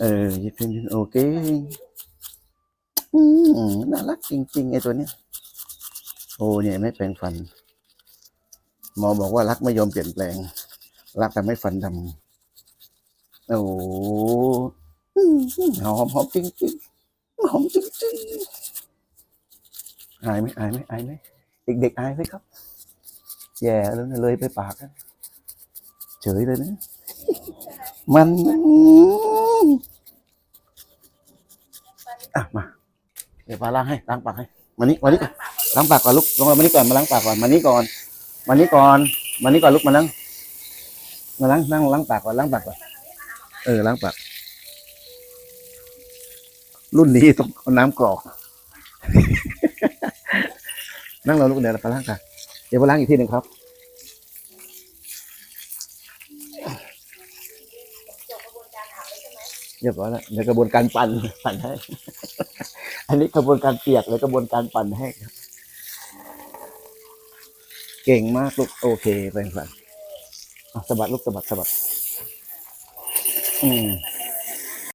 เออยิบเป็นโอเคอืมน่ารักจริงๆไอ้ตัวเนี้ยโอ้เนี่ยไม่แปลงฟัน หมอบอกว่ารักไม่ยอมเปลี่ยนแปลง รักแต่ไม่ฟันดำโอ้หอมหอมจริงๆหอมจริงๆอายไหมอายไหมอายไหมเด็กๆอายไหมครับ แย่แล้วเลยไปปากเฉยเลยนะมัน อะมา เดี๋ยวป้าล้างให้ล้างปากให้มานี่มานี่ก่อนล้างปากก่อนลูกลงมามานี่ก่อนมาล้างปากก่อนมานี่ก่อนมานี่ก่อนมานี่ก่อนลูกมานั่งมาล้างนั่งล้างปากก่อนล้างปากก่อนเออล้างปากรุ่นนี้ต้องเอาน้ำกรอก นั่งรอลูกเดี๋ยวเราไปล้างกันเดี๋ยวไปล้างอีกทีหนึ่งครับ เรียบร้อยแล้วในกระบวนการปั่นปั่นให้ อันนี้กระบวนการเปียกและกระบวนการปั่นให้ครับ เก่งมากลูกโอเคแปลงฝันอะสะบัดลูกสะบัดสะบัดอืม